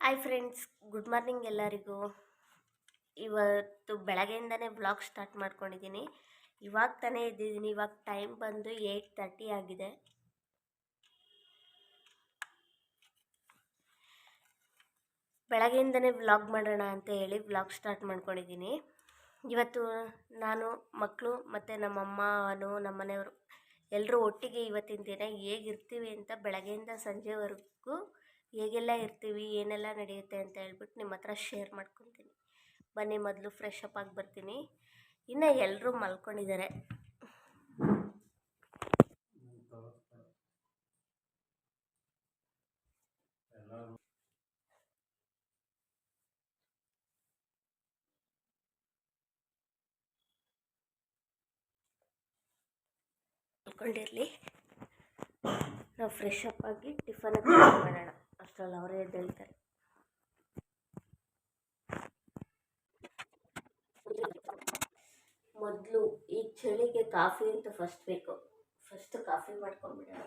Hi friends good morning ಎಲ್ಲರಿಗೂ. ಇವತ್ತು ಬೆಳಗ್ಗೆಯಿಂದನೇ blog start ಮಾಡ್ಕೊಂಡಿದ್ದೀನಿ ಇವಾಗ ತಾನೇ ಇದ್ದಿದ್ದೀನಿ ಇವಾಗ ಟೈಮ್ ಬಂದು ಏಯ್ಟ್ ತರ್ಟಿ ಆಗಿದೆ. ಬೆಳಗ್ಗೆಯಿಂದನೇ ಬ್ಲಾಗ್ ಮಾಡೋಣ ಅಂತ ಹೇಳಿ ಬ್ಲಾಗ್ ಸ್ಟಾರ್ಟ್ ಮಾಡ್ಕೊಂಡಿದ್ದೀನಿ ಇವತ್ತು ನಾನು ಮಕ್ಕಳು ಮತ್ತು ನಮ್ಮಮ್ಮನು ನಮ್ಮ ಮನೆಯವರು ಎಲ್ಲರೂ ಒಟ್ಟಿಗೆ ಇವತ್ತಿನ ದಿನ ಹೇಗಿರ್ತೀವಿ ಅಂತ ಬೆಳಗ್ಗೆಯಿಂದ ಸಂಜೆವರೆಗೂ ಹೇಗೆಲ್ಲ ಇರ್ತೀವಿ, ಏನೆಲ್ಲ ನಡೆಯುತ್ತೆ ಅಂತ ಹೇಳ್ಬಿಟ್ಟು ನಿಮ್ಮ ಹತ್ರ ಶೇರ್ ಮಾಡ್ಕೊತೀನಿ. ಬನ್ನಿ ಮೊದಲು ಫ್ರೆಶ್ ಅಪ್ ಆಗಿ ಬರ್ತೀನಿ. ಇನ್ನು ಎಲ್ಲರೂ ಮಲ್ಕೊಂಡಿದ್ದಾರೆ ಮಲ್ಕೊಂಡಿರಲಿ. ನಾವು ಫ್ರೆಶ್ ಅಪ್ ಆಗಿ ಟಿಫನ್ ಮಾಡೋಣ. ಅಷ್ಟರಲ್ಲಿ ಅವರೇ ಎದ್ದೇಳ್ತಾರೆ ಮೊದಲು ಈ ಚಳಿಗೆ ಕಾಫಿ ಅಂತ ಫಸ್ಟ್ ಬೇಕು. ಫಸ್ಟ್ ಕಾಫಿ ಮಾಡ್ಕೊಂಡ್ಬಿಡೋಣ.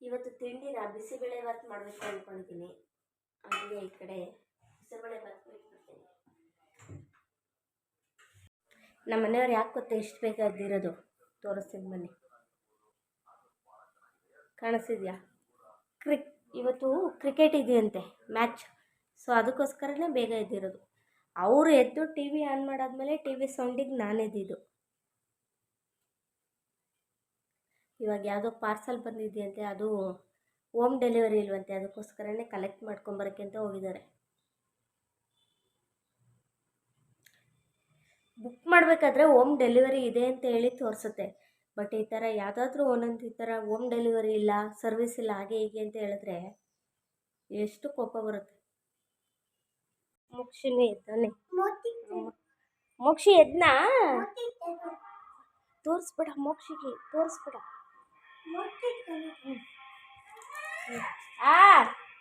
ಇವತ್ತು ತಿಂಡಿನ ಬಿಸಿಬೇಳೆ ಭಾತ್ ಮಾಡಬೇಕು ಅಂದ್ಕೊಂಡಿದ್ದೀನಿ ಹಾಗೆ ಈ ಕಡೆ ಬಿಸಿಬೇಳೆ ಭಾತ್ ಬಿಟ್ಬಿಡ್ತೀನಿ ನಮ್ಮ ಮನೆಯವ್ರು ಯಾಕೆ ಗೊತ್ತಾ ಎಷ್ಟು ಬೇಗ ಎದ್ದಿರೋದು ತೋರಿಸ್ತೀನಿ ಬನ್ನಿ. ಕಾಣಿಸ್ತಿದ್ಯಾ? ಕ್ರಿಕ್ ಇವತ್ತು ಕ್ರಿಕೆಟ್ ಇದೆಯಂತೆ ಮ್ಯಾಚ್ ಸೊ ಅದಕ್ಕೋಸ್ಕರನೇ ಬೇಗ ಎದ್ದಿರೋದು. ಅವರು ಎದ್ದು ಟಿ ವಿ ಆನ್ ಮಾಡಾದ್ಮೇಲೆ ಟಿ ವಿ ಸೌಂಡಿಗೆ ನಾನೆದ್ದಿದ್ದು ಇವಾಗ ಯಾವುದೋ ಪಾರ್ಸಲ್ ಬಂದಿದೆಯಂತೆ, ಅದು ಹೋಮ್ ಡೆಲಿವರಿ ಇಲ್ವಂತೆ, ಅದಕ್ಕೋಸ್ಕರನೇ ಕಲೆಕ್ಟ್ ಮಾಡ್ಕೊಂಬರೋಕ್ಕೆ ಅಂತ ಹೋಗಿದ್ದಾರೆ. ಬುಕ್ ಮಾಡಬೇಕಾದ್ರೆ ಹೋಮ್ ಡೆಲಿವರಿ ಇದೆ ಅಂತ ಹೇಳಿ ತೋರಿಸುತ್ತೆ. ಬಟ್ ಈ ಥರ ಯಾವುದಾದ್ರೂ ಒಂದೊಂದು ಈ ಥರ ಹೋಮ್ ಡೆಲಿವರಿ ಇಲ್ಲ ಸರ್ವಿಸ್ ಇಲ್ಲ, ಹಾಗೆ ಹೀಗೆ ಅಂತ ಹೇಳಿದ್ರೆ ಎಷ್ಟು ಕೋಪ ಬರುತ್ತೆ. ಮೋಕ್ಷಿನೇ ಎದ್ದಾನೆ ಮೋಕ್ಷಿ ಎದ್ನಾ? ತೋರಿಸ್ಬೇಡ ಮೋಕ್ಷಿಗೆ, ತೋರಿಸ್ಬೇಡ. ಆ,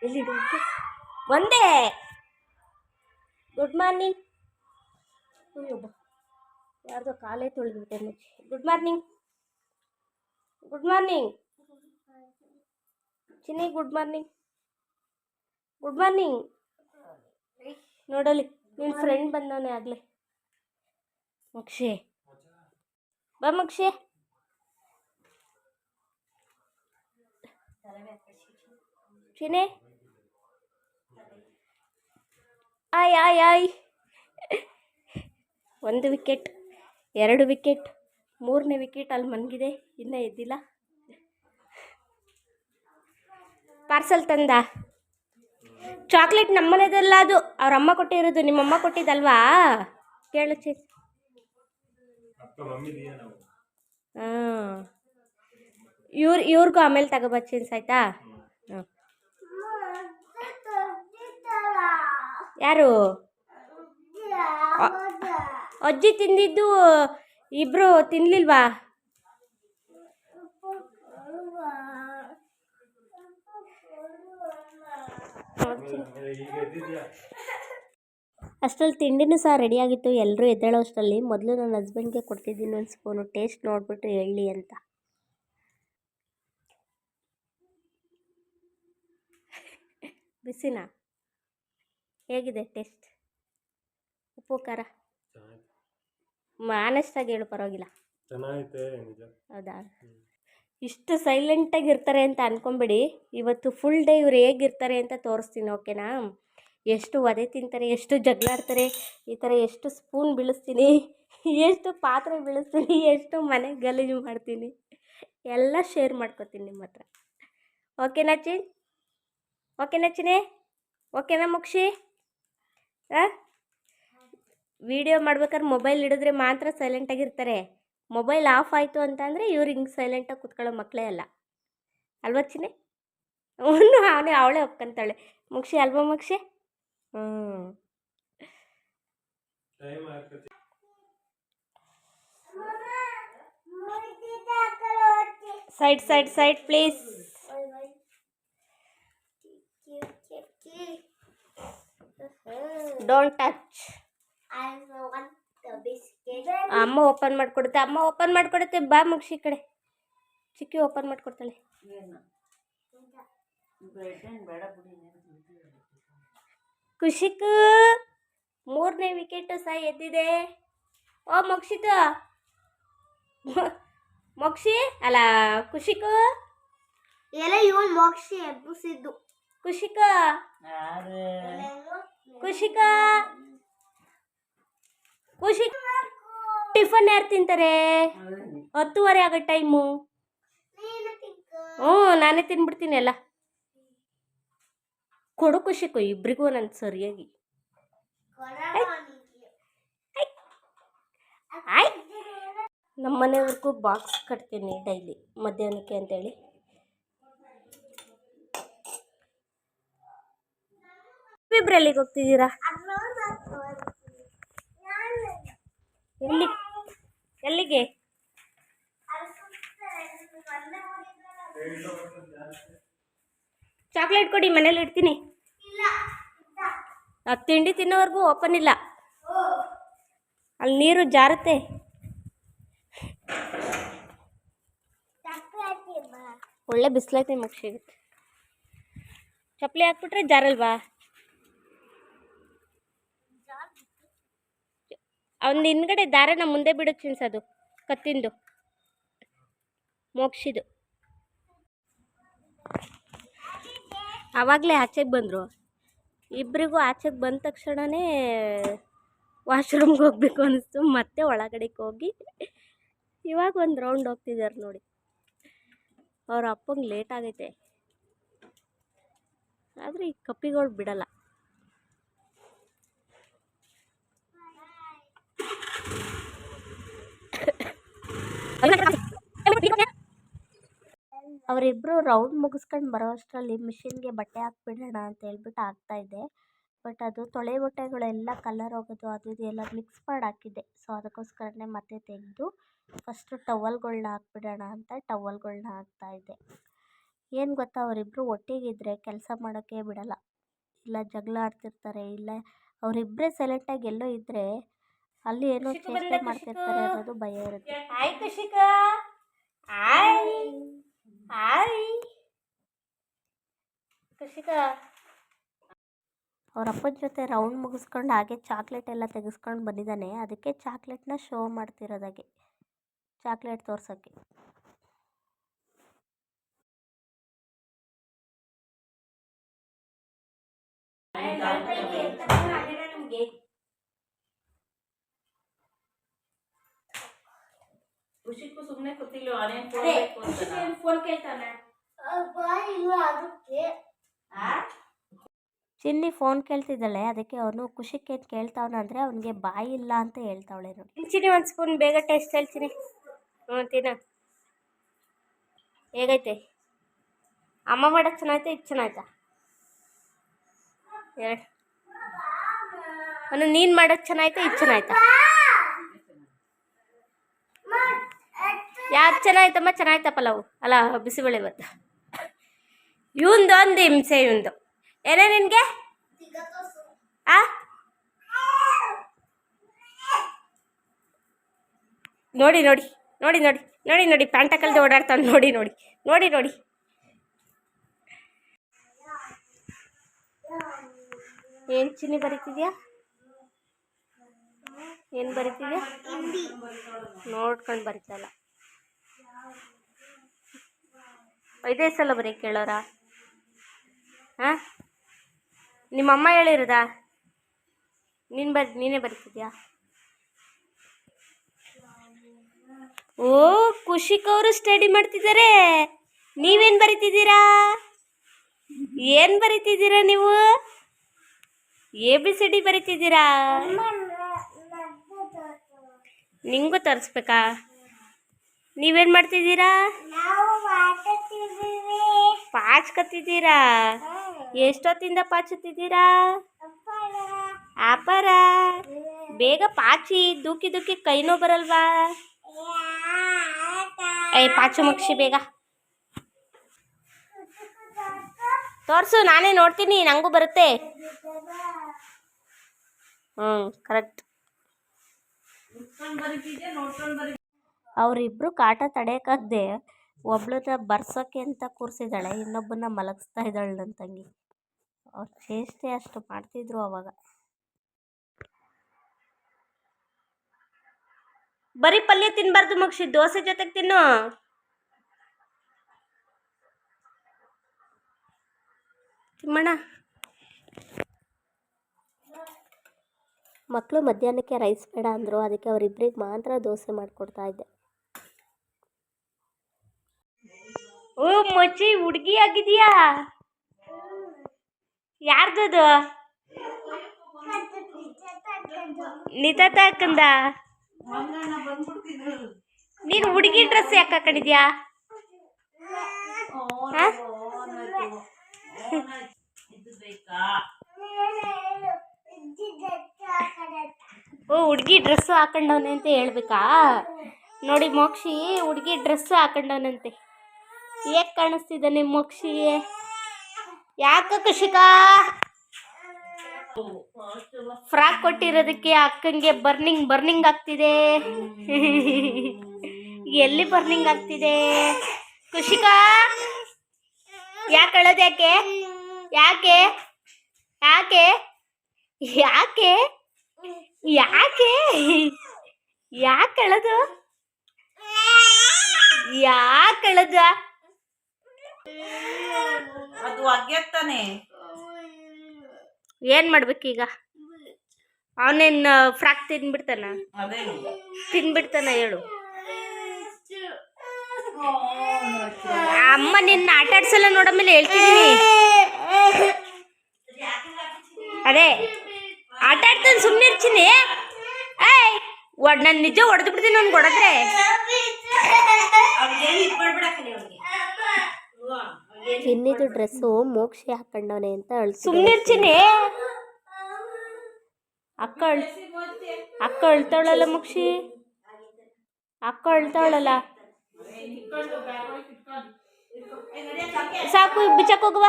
ಇಲ್ಲಿ ಒಂದೇ. ಗುಡ್ ಮಾರ್ನಿಂಗ್ ಯಾರ್ದೋ ಕಾಲೇ ತೊಳೆದ್ಬಿಟ್ಟೆ good morning good morning Chinni good morning good morning ನೋಡಲಿ ನಿನ್ನ ಫ್ರೆಂಡ್ ಬಂದವನೇ ಆಗಲೇ. ಮಕ್ಷೆ. ಬಾ ಮಕ್ಷೆ. ಚಿನ್ನೆ ಆಯ್ ಆಯ್ ಆಯ್. ಒಂದು ವಿಕೆಟ್ ಎರಡು ವಿಕೆಟ್ ಮೂರನೇ ವಿಕೆಟ್ ಅಲ್ಲಿ ಮನ್ಗಿದೆ ಇನ್ನೂ ಎದ್ದಿಲ್ಲ. ಪಾರ್ಸಲ್ ತಂದ. ಚಾಕ್ಲೇಟ್ ನಮ್ಮನೆದಲ್ಲ ಅದು ಅವ್ರ ಅಮ್ಮ ಕೊಟ್ಟಿರೋದು ನಿಮ್ಮಮ್ಮ ಕೊಟ್ಟಿದ್ದಲ್ವಾ? ಕೇಳು ಚೇ. ಹಾಂ. ಇವ್ರ ಇವ್ರಿಗೂ ಆಮೇಲೆ ತಗೋಬಾ ಚೇನ್ಸ್ ಆಯ್ತಾ? ಹಾಂ ಯಾರು? ಅಜ್ಜಿ ತಿಂದಿದ್ದು ಇಬ್ರು ತಿನ್ಲಿಲ್ವಾ? ಅಷ್ಟರಲ್ಲಿ ತಿಂಡಿನೂ ಸಹ ರೆಡಿಯಾಗಿತ್ತು ಎಲ್ಲರೂ ಎದ್ದೇಳೋ ಅಷ್ಟರಲ್ಲಿ. ಮೊದಲು ನನ್ನ ಹಸ್ಬೆಂಡ್ಗೆ ಕೊಡ್ತಿದ್ದೀನಿ ಒಂದು ಸ್ಪೂನು ಟೇಸ್ಟ್ ನೋಡಿಬಿಟ್ಟು ಹೇಳಿ ಅಂತ. ಬಿಸಿನಾ? ಹೇಗಿದೆ ಟೇಸ್ಟ್ ಉಪ್ಪು, ಖಾರ? ಆನೆಸ್ಟಾಗಿ ಹೇಳು ಪರವಾಗಿಲ್ಲ. ಚೆನ್ನಾಗೈತೆ ನಿಜ. ಹೌದಾ? ಇಷ್ಟು ಸೈಲೆಂಟಾಗಿ ಇರ್ತಾರೆ ಅಂತ ಅನ್ಕೊಂಬಿಡಿ. ಇವತ್ತು ಫುಲ್ ಡೇ ಇವ್ರು ಹೇಗಿರ್ತಾರೆ ಅಂತ ತೋರಿಸ್ತೀನಿ ಓಕೆನಾ ಎಷ್ಟು ಒದೆ ತಿಂತಾರೆ ಎಷ್ಟು ಜಗಳಾಡ್ತಾರೆ ಈ ಥರ ಎಷ್ಟು ಸ್ಪೂನ್ ಬೀಳಿಸ್ತೀನಿ ಎಷ್ಟು ಪಾತ್ರೆ ಬೀಳಿಸ್ತೀನಿ ಎಷ್ಟು ಮನೆ ಗಲೀಜು ಮಾಡ್ತೀನಿ ಎಲ್ಲ ಶೇರ್ ಮಾಡ್ಕೊತೀನಿ ನಿಮ್ಮ ಹತ್ರ. ಓಕೆ ಚಿನ್ ಓಕೆ ಚಿನೇ ಓಕೆನಾ ಮುಕ್ಷಿ ಹಾಂ ವಿಡಿಯೋ ಮಾಡ್ಬೇಕಾದ್ರೆ ಮೊಬೈಲ್ ಹಿಡಿದ್ರೆ ಮಾತ್ರ ಸೈಲೆಂಟಾಗಿರ್ತಾರೆ ಮೊಬೈಲ್ ಆಫ್ ಆಯಿತು ಅಂತಂದರೆ ಇವ್ರು ಹಿಂಗೆ ಸೈಲೆಂಟಾಗಿ ಕುತ್ಕೊಳ್ಳೋ ಮಕ್ಕಳೇ ಅಲ್ಲ. ಅಲ್ವಾ ಚಿನ್ನೆ? ಅವನು ಅವನೇ ಅವಳೆ ಒಪ್ಕೊಂತಾಳೆ. ಮುಕ್ಷಿ ಅಲ್ವಾ ಮುಕ್ಷಿ ಹ್ಞೂ side side side please don't touch ಅಮ್ಮ ಓಪನ್ ಮಾಡ್ಕೊಡುತ್ತೆ. ಅಮ್ಮ ಓಪನ್ ಮಾಡಿಕೊಡುತ್ತೆ. ಬಾ ಮುಗಿಸಿ ಕಡೆ. ಚಿಕ್ಕಿ ಓಪನ್ ಮಾಡಿಕೊಡ್ತಾಳೆ. ಖುಷಿಕ್. ಮೂರನೇ ವಿಕೆಟ್ ಸಹ ಎದ್ದಿದೆ. ಓ ಮುಗಿಸಿತು. ಮೋಕ್ಷಿ ಅಲ್ಲ ಖುಷಿಕ್. ಎಲ್ಲ ಇವನ್ ಮೋಕ್ಷಿ ಎಬ್ಬಿಸಿದ್ದು. ಖುಷಿಕ. ಖುಷಿಕ. ಖುಷಿಕ್ ಟಿಫನ್ ಯಾರು ತಿಂತಾರೆ? ಹತ್ತುವರೆ ಆಗೋ ಟೈಮು. ಹ್ಞೂ, ನಾನೇ ತಿನ್ಬಿಡ್ತೀನಿ ಎಲ್ಲ ಕೊಡು ಖುಷಿಕು, ಇಬ್ರಿಗೂ ನಾನು ಸರಿಯಾಗಿ. ಆಯ್ ನಮ್ಮ ಮನೆಯವ್ರಿಗೂ ಬಾಕ್ಸ್ ಕಟ್ತೀನಿ ಡೈಲಿ, ಮಧ್ಯಾಹ್ನಕ್ಕೆ ಅಂತೇಳಿ. ಇಬ್ರು ಎಲ್ಲಿಗೆ ಹೋಗ್ತಿದ್ದೀರಾ? ಎಲ್ಲಿ? ಎಲ್ಲಿಗೆ? ಚಾಕ್ಲೇಟ್ ಕೊಡಿ, ಮನೇಲಿ ಇಡ್ತೀನಿ. ತಿಂಡಿ ತಿನ್ನೋವರೆಗೂ ಓಪನ್ ಇಲ್ಲ. ಅಲ್ಲಿ ನೀರು ಜಾರುತ್ತೆ. ಒಳ್ಳೆ ಬಿಸಿಲೈತೆ ಮಕ್ಷಿಗೆ ಚಪ್ಪಲಿ ಹಾಕ್ಬಿಟ್ರೆ ಜಾರಲ್ವಾ? ಅವನ ಹಿಂದ್ಗಡೆ ದಾರನ ಮುಂದೆ ಬಿಡು ಚಿನ್ಸದು, ಕತ್ತಿಂದು. ಮೋಕ್ಷಿದು. ಆವಾಗಲೇ ಆಚೆಗೆ ಬಂದರು. ಇಬ್ಬರಿಗೂ ಆಚೆಗೆ ಬಂದ ತಕ್ಷಣವೇ ವಾಶ್ರೂಮ್ಗೆ ಹೋಗ್ಬೇಕು ಅನಿಸ್ತು. ಮತ್ತೆ ಒಳಗಡೆಗೆ ಹೋಗಿ ಇವಾಗ ಒಂದು ರೌಂಡ್ ಹೋಗ್ತಿದ್ದಾರೆ ನೋಡಿ. ಅವ್ರ ಅಪ್ಪಂಗೆ ಲೇಟ್ ಆಗೈತೆ. ಆದರೆ ಈ ಕಪ್ಪಿಗಳು ಬಿಡಲ್ಲ. ಅವರಿಬ್ಬರು ರೌಂಡ್ ಮುಗಿಸ್ಕೊಂಡು ಬರೋ ಅಷ್ಟರಲ್ಲಿ ಮಿಷಿನ್ಗೆ ಬಟ್ಟೆ ಹಾಕ್ಬಿಡೋಣ ಅಂತ ಹೇಳ್ಬಿಟ್ಟು ಹಾಕ್ತಾ ಇದೆ. ಬಟ್ ಅದು ತೊಳೆ ಬಟ್ಟೆಗಳೆಲ್ಲ ಕಲರ್ ಹೋಗೋದು, ಅದು ಇದು ಎಲ್ಲ ಮಿಕ್ಸ್ ಮಾಡಿ ಹಾಕಿದ್ದೆ ಸೊ ಅದಕ್ಕೋಸ್ಕರನೇ ಮತ್ತೆ ತೆಗೆದು ಫಸ್ಟು ಟವಲ್ಗಳನ್ನ ಹಾಕ್ಬಿಡೋಣ ಅಂತ ಟವಲ್ಗಳ್ನ ಹಾಕ್ತಾಯಿದ್ದೆ ಏನು ಗೊತ್ತಾ ಅವರಿಬ್ಬರು ಒಟ್ಟಿಗಿದ್ರೆ ಕೆಲಸ ಮಾಡೋಕ್ಕೆ ಬಿಡೋಲ್ಲ. ಇಲ್ಲ ಜಗಳ ಆಡ್ತಿರ್ತಾರೆ, ಇಲ್ಲ ಅವರಿಬ್ಬರೇ ಸೈಲೆಂಟಾಗಿ ಎಲ್ಲೋ ಇದ್ದರೆ ಅಲ್ಲಿ ಏನೋ ಚೇಷ್ಟೆ ಮಾಡ್ತಿರ್ತಾರೆ ಅನ್ನೋದು ಭಯ ಇರುತ್ತೆ. ಹಾಯ್ ಕೃಷಿಕ. ಹಾಯ್ ಹಾಯ್ ಕೃಷಿಕ. ಅವ್ರ ಅಪ್ಪನ ಜೊತೆ ರೌಂಡ್ ಮುಗಿಸ್ಕೊಂಡು ಹಾಗೆ ಚಾಕ್ಲೇಟ್ ಎಲ್ಲ ತೆಗೆಸ್ಕೊಂಡು ಬಂದಿದ್ದಾನೆ. ಅದಕ್ಕೆ ಚಾಕ್ಲೇಟ್ನ ಶೋ ಮಾಡ್ತಿರೋದಾಗೆ. ಚಾಕ್ಲೇಟ್ ತೋರ್ಸೋಕ್ಕೆ. ಖುಷಿಗೂ ಸುಮ್ಮನೆ ಗೊತ್ತಿಲ್ಲ ಅವನೇನ್ ಫೋನ್ ಕೇಳ್ತಾನೆ? ಇಲ್ಲ ಅದಕ್ಕೆ. ಚಿನ್ನಿ ಫೋನ್ ಕೇಳ್ತಿದ್ದಾಳೆ ಅದಕ್ಕೆ ಅವನು ಖುಷಿಗೆ ಏನು ಕೇಳ್ತಾವನ ಅಂದರೆ ಅವನಿಗೆ ಬಾಯಿ ಇಲ್ಲ ಅಂತ ಹೇಳ್ತಾವಳೆ ನೋಡಿ. ಚಿನ್ನಿ ಒಂದು ಸ್ಪೂನ್ ಬೇಗ ಟೇಸ್ಟ್ ಹೇಳ್ತೀನಿ ಹ್ಞೂ ತಿನ್ನ. ಹೇಗೈತೆ? ಅಮ್ಮ ಮಾಡೋದು ಚೆನ್ನಾಯ್ತಾ ಇದು ಚೆನ್ನಾಯ್ತಾ ಎರಡು ಅವನು ನೀನು ಮಾಡೋದು ಚೆನ್ನಾಯ್ತಾ ಇದು ಚೆನ್ನಾಯ್ತಾ ಯಾವ್ದು ಚೆನ್ನಾಯ್ತಮ್ಮ ಚೆನ್ನಾಯ್ತಾ ಪಲಾವು ಅಲ್ಲ, ಬಿಸಿಬೇಳೆ ಇವತ್ತು. ಒಂದು ಹಿಂಸೆ, ಇವಂದು. ಏನೇ ನಿನಗೆ? ಆ? ನೋಡಿ ನೋಡಿ ನೋಡಿ ನೋಡಿ ನೋಡಿ ನೋಡಿ, ಪ್ಯಾಂಟ ಕಲ್ದು ಓಡಾಡ್ತಾನೆ ನೋಡಿ ನೋಡಿ ನೋಡಿ ನೋಡಿ. ಏನು ಚಿನ್ನಿ ಬರೀತಿದ್ಯಾ? ಏನು ಬರೀತಿದ್ಯಾ? ನೋಡ್ಕೊಂಡು ಬರೀತಲ್ಲ ಐದೇ ಸಲ ಬರೀ ಕೇಳೋರ? ಹಾಂ ನಿಮ್ಮಮ್ಮ ಹೇಳಿರೋದಾ? ನೀನು ಬರ್, ನೀನೇ ಬರ್ತಿದ್ಯಾ? ಓ ಖುಷಿಕ್ ಅವರು ಸ್ಟಡಿ ಮಾಡ್ತಿದ್ದಾರೆ ನೀವೇನು ಬರಿತಿದ್ದೀರಾ? ಏನು ಬರೀತಿದ್ದೀರಾ ನೀವು? ಎ, ಬಿ, ಸಿ, ಡಿ ಬರೀತಿದ್ದೀರಾ? ನಿಂಗೂ ತರಿಸ್ಬೇಕಾ? ನೀವೇನು ಮಾಡ್ತಿದ್ದೀರಾ? ಪಾಚ್ಕತ್ತಿದ್ದೀರಾ? ಎಷ್ಟೊತ್ತಿಂದ ಪಾಚುತ್ತಿದ್ದೀರಾ? ಆಪರ ಬೇಗ ಪಾಚಿ ದೂಕಿ ದೂಕಿ ಕೈನೋ ಬರಲ್ವಾ? ಏ ಪಾಚು ಮುಗಿಸಿ ಬೇಗ. ತೋರಿಸು ನಾನೇ ನೋಡ್ತೀನಿ ನನಗೂ ಬರುತ್ತೆ. ಹ್ಞೂ ಕರೆಕ್ಟ್ ಬರೀತಿದ್ದೆ ನೋಡ್ಕೊಂಡು ಬರೀ ಅವರಿಬ್ಬರು ಕಾಟ ತಡೆಯೋಕ್ಕಾಗದೆ ಒಬ್ಳನ್ನ ಬರ್ಸೋಕ್ಕೆ ಅಂತ ಕೂರಿಸಿದ್ದಾಳೆ ಇನ್ನೊಬ್ಬನ್ನ ಮಲಗಿಸ್ತಾ ಇದ್ದಾಳೆ ನನ್ನ ತಂಗಿ. ಅವ್ರ ಚೇಷ್ಟೆ ಅಷ್ಟು ಮಾಡ್ತಿದ್ರು ಅವಾಗ. ಬರೀ ಪಲ್ಯ ತಿನ್ಬಾರ್ದು ಮಗ್ಸಿ ದೋಸೆ ಜೊತೆಗೆ ತಿನ್ನು. ತಿಮ್ಮಣ್ಣ. ಮಕ್ಕಳು ಮಧ್ಯಾಹ್ನಕ್ಕೆ ರೈಸ್ ಬೇಡ ಅಂದರು, ಅದಕ್ಕೆ ಅವರಿಬ್ಬರಿಗೆ ಮಾತ್ರ ದೋಸೆ ಮಾಡಿಕೊಡ್ತಾ ಇದ್ದೆ. ಓ, ಮಚ್ಚಿ, ಹುಡುಗಿ ಆಗಿದೆಯಾ? ಯಾರ್ದದು? ನಿತಾತ ಹಾಕಂದ ನೀನು ಹುಡುಗಿ ಡ್ರೆಸ್ ಯಾಕೆ ಹಾಕೊಂಡಿದ್ಯಾ? ಓ, ಹುಡುಗಿ ಡ್ರೆಸ್ಸು ಹಾಕೊಂಡವನೆ ಅಂತ ಹೇಳ್ಬೇಕಾ? ನೋಡಿ ಮೋಕ್ಷಿ, ಹುಡುಗಿ ಡ್ರೆಸ್ಸು ಹಾಕೊಂಡವನಂತೆ. ಹೇಗೆ ಕಾಣಿಸ್ತಿದ್ದಾನೆ ಮೋಕ್ಷಿ ಯಾಕ ಕುಶಿಕಾ ಫ್ರಾಕ್ ಕೊಟ್ಟಿರೋದಕ್ಕೆ ಅಕ್ಕಂಗೆ ಬರ್ನಿಂಗ್ ಬರ್ನಿಂಗ್ ಆಗ್ತಿದೆ. ಎಲ್ಲಿ ಬರ್ನಿಂಗ್ ಆಗ್ತಿದೆ? ಕುಶಿಕಾ ಯಾಕೆ ಅಳೋದು ಯಾಕೆ? ಯಾಕೆ? ಯಾಕೆ? ಯಾಕೆ? ಯಾಕೆ? ಯಾಕೆ ಅಳೋದು? ಯಾಕೆ ಅಳೋದು? ಅದು ಅಗ್ಯತ್ತಾನೆ ಏನ್ ಮಾಡ್ಬೇಕೀಗ ಅವನೇನ್ ಫ್ರಾಕ್ ತಿನ್ಬಿಡ್ತಾನ? ತಿನ್ಬಿಡ್ತಾನ ಹೇಳು. ಅಮ್ಮ ನಿನ್ನ ಆಟ ಆಡ್ಸಲ್ಲ ನೋಡಮೇಲೆ ಹೇಳ್ತಿದ್ದೀನಿ. ಅದೇ ಆಟ ಆಡ್ತಾನ ಸುಮ್ಮನೆ ಇರ್ತೀನಿ. ಏಯ್ ಒಡ್ ನಾನು ನಿಜ ಹೊಡೆದು ಬಿಡ್ತೀನಿ ಅವ್ನು ಹೊಡೆದ್ರೆ ಚಿನ್ನಿದು ಡ್ರೆಸ್ಸು ಮೋಕ್ಷಿ ಹಾಕೊಂಡವನೆ ಅಂತ ಸುಮ್ಮನೆ ಅಕ್ಕ ಅಳ್ ಅಕ್ಕ ಅಳ್ತಾಳಲ್ಲ ಮೋಕ್ಷಿ? ಅಕ್ಕ ಅಳ್ತಾಳಲ್ಲ? ಸಾಕು ಬಿಚ್ಚಕ್ ಹೋಗುವ.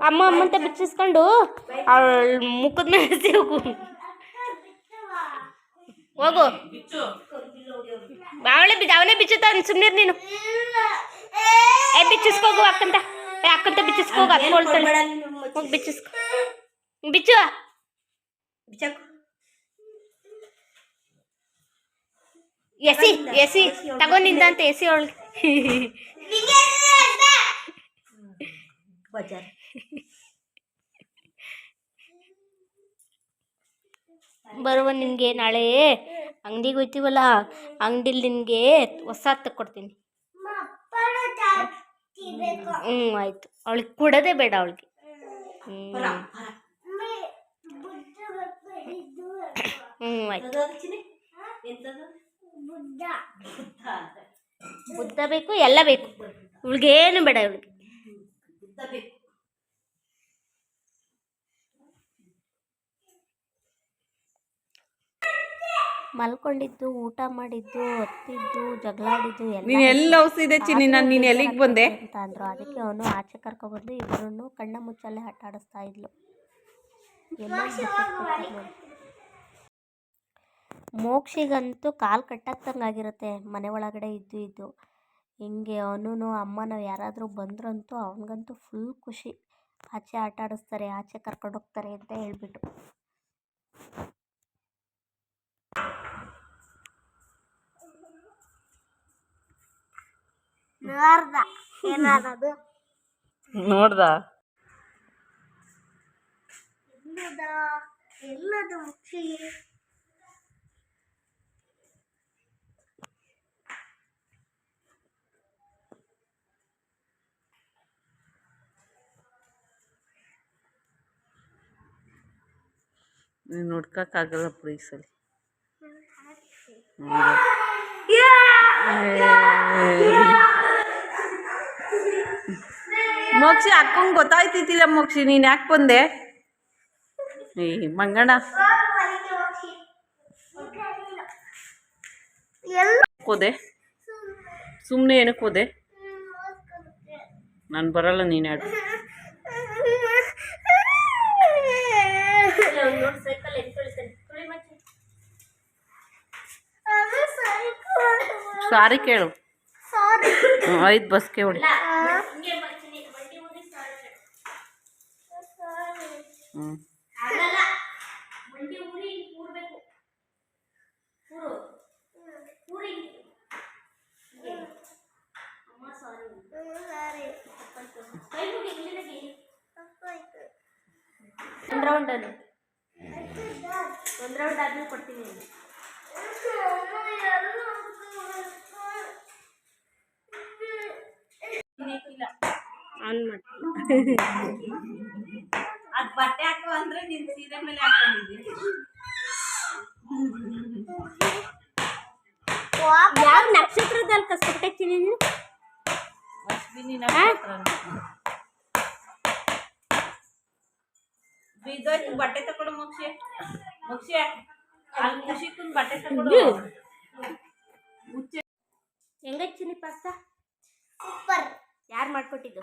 ಅಮ್ಮ ಅಮ್ಮಂತ ಬಿಚ್ಚಿಸ್ಕೊಂಡು ಅವಳ ಮುಖದ ಮೇಲೆ ಹೋಗು. ಹೋಗು. ಅವಳೆ ಅವನೇ ಬಿಚ್ಚುತ್ತಾನೆ. ಸುಮ್ಮನೆ ನೀನು. ಏ, ಬಿಚ್ಚಿಸ್ಕೋಗು ಅಕ್ಕಂತ. ಅಕ್ಕಂತ ಬಿಚ್ಚಿಸ್ಕೋ ಅಕ್ಕ ಬಿಚ್ಚಿಸ್ಕೋ. ಬಿಚ್ಚು. ಎಸಿ ಎಸಿ ತಗೊಂಡಿದ್ದ ಅಂತ ಎಸಿ ಒಳಗೆ. ಬರುವ ನಿನಗೆ ನಾಳೆ ಅಂಗಡಿಗೆ ಹೋಯ್ತೀವಲ್ಲ ಅಂಗಡಿಲಿ ನಿನಗೆ ಹೊಸ ತಕ್ಕೊಡ್ತೀನಿ ಹ್ಞೂ ಆಯಿತು. ಅವಳಿಗೆ ಕೊಡೋದೇ ಬೇಡ ಅವಳಿಗೆ. ಹ್ಞೂ ಆಯ್ತು. ಬುದ್ಧ ಬೇಕು ಎಲ್ಲ ಬೇಕು. ಇವಳಿಗೇನು ಬೇಡ ಇವಳಿಗೆ. ಮಲ್ಕೊಂಡಿದ್ದು ಊಟ ಮಾಡಿದ್ದು ಹೊತ್ತಿದ್ದು ಜಗಳಾಡಿದ್ದು ಎಲ್ಲ ನೀನ್ ಎಲ್ಲಿ ಚಿನ್ನಿ? ನಾನು ನೀನು ಎಲ್ಲಿಗೆ ಬಂದೆ? ಅಂತ ಅಂದ್ರು. ಅದಕ್ಕೆ ಅವನು ಆಚೆ ಕರ್ಕೊಬಂದು ಇಬ್ಬರನ್ನು ಕಣ್ಣ ಮುಚ್ಚಲ್ಲೇ ಆಟ ಆಡಿಸ್ತಾ ಇದ್ಲು ಮೋಕ್ಷಿಗಂತೂ ಕಾಲು ಕಟ್ಟಾಕ್ದಂಗಾಗಿರುತ್ತೆ ಮನೆ ಒಳಗಡೆ ಇದ್ದು ಇದ್ದು. ಹಿಂಗೆ ಅವನು ಅಮ್ಮನ ಯಾರಾದರೂ ಬಂದ್ರಂತೂ ಅವನಿಗಂತೂ ಫುಲ್ ಖುಷಿ. ಆಚೆ ಆಟ ಆಡಿಸ್ತಾರೆ ಆಚೆ ಕರ್ಕೊಂಡು ಹೋಗ್ತಾರೆ ಅಂತ ಹೇಳ್ಬಿಟ್ಟು. ನೋಡ್ದ ಏನಾದದು? ನೋಡ್ದ? ಎಲ್ಲದ ಎಲ್ಲದು ಮುಚ್ಚಿ. ನೀನ್ ನೋಡ್ಕಕ್ಕಾಗಲ್ಲ ಪ್ಲೀಸಲ್ಲಿ ಮೋಕ್ಷಿ ಅಕ್ಕಂಗೆ ಗೊತ್ತಾಯ್ತಿದ್ದಿಲ್ಲ ಮೋಕ್ಷಿ, ನೀನ್ ಯಾಕೆ ಬಂದೆ? ಏ ಎಲ್ಲ ಹೋದೆ? ಸುಮ್ಮನೆ ಏನಕ್ಕೆ ಹೋದೆ? ನಾನು ಬರಲ್ಲ ನೀನು ಸೈಕಲ್ ಸಾರಿ ಕೇಳು. ಐದು ಬಸ್ಗೆ ಹೊಡಿ ಹ್ಞೂ ಆಗಲ್ಲ ಮಂಡಿ ಊರಿ ಕೂರ್ಬೇಕು ಕೂರು ಕೂರಿ ಅಮ್ಮ ಸಾರಿ ಕೈ ಮುಗಿ ಇಲ್ಲಿಗೆ ಒಂದು ರೌಂಡ್ ಅಲ್ಲಿ ಒಂದು ರೌಂಡ್ ಆದ್ಮೇಲೆ ಕೊಡ್ತೀನಿ ನಿಮ್ಗೆ. ಆನ್ ಮಾಡ್ತೀನಿ ಅದು ಬಟ್ಟೆ ಹಾಕೋ ಅಂದ್ರೆ ನಿನ್ನ ಸೀರೆ ಮೇಲೆ ಹಾಕೊಂಡಿದ್ದೀನಿ ಯಾವ ನಕ್ಷತ್ರದಲ್ಲಿ ಕಸ್ಕೊಟ್ಟೈತಿ ನೀನು? ಅಶ್ವಿನಿ ನಕ್ಷತ್ರ ಬೀದೋಯ್ತು ಬಟ್ಟೆ ತಗೊಡು ಮುಕ್ಷೆ. ಮುಕ್ಷೆ ಅಲ್ಲಿ ಖುಷಿಕುನ್ ಬಟ್ಟೆ ಹೆಂಗ ಹೆಂಗಚ್ಚಿನಿ ಪಾಸ್ತಾ? ಸೂಪರ್. ಯಾರು ಮಾಡ್ಕೊಟ್ಟಿದ್ದು?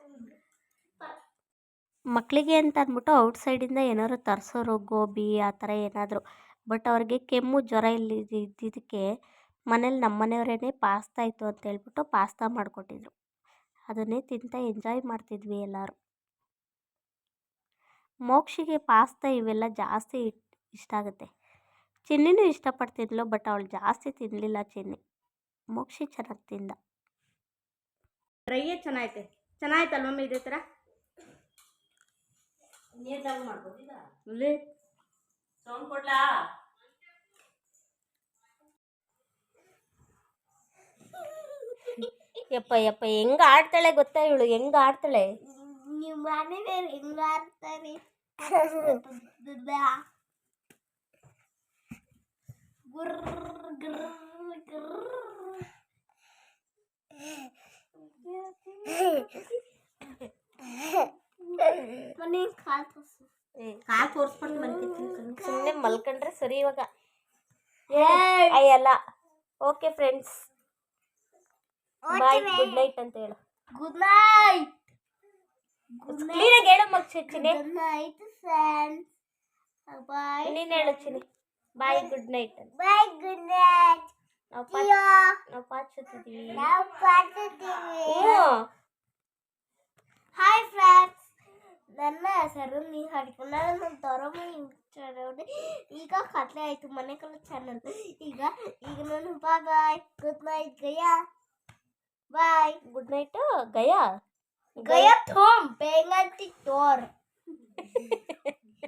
ಮಕ್ಕಳಿಗೆ ಅಂತ ಅಂದ್ಬಿಟ್ಟು ಔಟ್ಸೈಡಿಂದ ಏನಾದ್ರು ತರಿಸೋರು ಗೋಬಿ ಆ ಥರ ಏನಾದರೂ. ಬಟ್ ಅವ್ರಿಗೆ ಕೆಮ್ಮು ಜ್ವರ ಇಲ್ಲಿ ಇದ್ದಿದ್ದಕ್ಕೆ ಮನೇಲಿ ನಮ್ಮ ಮನೆಯವರೇ ಪಾಸ್ತಾ ಇತ್ತು ಅಂತ ಹೇಳ್ಬಿಟ್ಟು ಪಾಸ್ತಾ ಮಾಡಿಕೊಟ್ಟಿದ್ರು. ಅದನ್ನೇ ತಿಂತ ಎಂಜಾಯ್ ಮಾಡ್ತಿದ್ವಿ ಎಲ್ಲರೂ. ಮೋಕ್ಷಿಗೆ ಪಾಸ್ತಾ ಇವೆಲ್ಲ ಜಾಸ್ತಿ ಇಷ್ಟ ಆಗುತ್ತೆ. ಚಿನ್ನಿನೂ ಇಷ್ಟಪಡ್ತಿದ್ಲು ಬಟ್ ಅವಳು ಜಾಸ್ತಿ ತಿನ್ನಲಿಲ್ಲ ಚಿನ್ನಿ. ಮೋಕ್ಷಿ ಚೆನ್ನಾಗಿ ತಿಂದ. ಡ್ರೈಯೇ ಚೆನ್ನಾಗೈತೆ. ಚೆನ್ನಾಯ್ತಲ್ವಮ್ಮ ಇದೇ ಥರ? ನೀರ್ದಾಗ ಮಾಡ್ಬೋದಿಲ್ಲ ಇಲ್ಲಿ. ಸೌಂಡ್ ಕೊಡ್ಲಾ? ಯಪ್ಪ ಯಪ್ಪ ಹೆಂಗ್ ಆಡ್ತಾಳೆ ಗೊತ್ತಾ ಇವಳು? ಹೆಂಗ್ ಆಡ್ತಾಳೆ? ನಿಮ್ಮ ಮನೇಲಿ ಹೆಂಗ ಆಡ್ತಾರೆ? ಗುರ್ರ್ ಗುರ್ರ್ ಗುರ್ರ್. ಮನೆ ಕಾಲ್ ತೋರ್ಸು. ಕಾಲು ತೋರಿಸ್ಕೊಂಡು ಮಲ್ಕೊತೀನಿ ಸುಮ್ಮನೆ ಮಲ್ಕೊಂಡ್ರೆ ಸರಿ ಇವಾಗ. ಅಯ್ಯಲ್ಲ okay friends bye good night ಅಂತ ಹೇಳು. ಗುಡ್ ನೈಟ್ ಕ್ಲೀನಾಗಿ ಹೇಳು ಮಗ್ ಚಿನಿ ಗುಡ್ ನೈಟ್ ಫ್ರೆಂಡ್ಸ್ ಬಾಯ್ ನೀನು ಹೇಳು ಚಿನಿ ಬಾಯ್ ಗುಡ್ ನೈಟ್ ಅಂತ. ಬಾಯ್ ಗುಡ್ ನೈಟ್ ನಾವು ಅಯ್ಯೋ ನಾವು ಪಾಚುತ್ತಿದ್ದೀವಿ ನಾವು ಪಾಡ್ತಿದ್ದೀವಿ ಹಾಯ್ ಫ್ರೆಂಡ್ಸ್ ನನ್ನ ಹೆಸರು ನೀವು ಹಾಡಿಕೊಂಡು ನನ್ನ ದೊರಮನಿ ಈಗ ಕತ್ಲೆ ಆಯಿತು ಮನೆ ಕಲ ಚಾನಲ್ ಈಗ ಈಗ ನಾನು ಬಾಯ್ ಬಾಯ್ ಗುಡ್ ನೈಟ್ ಗಯಾ ಬಾಯ್ ಗುಡ್ ನೈಟ್ ಗಯಾ गया थोम बेंगंती तोर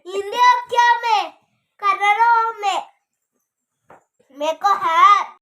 हिंदी अब क्या मैं कन्नड़ में मेरे को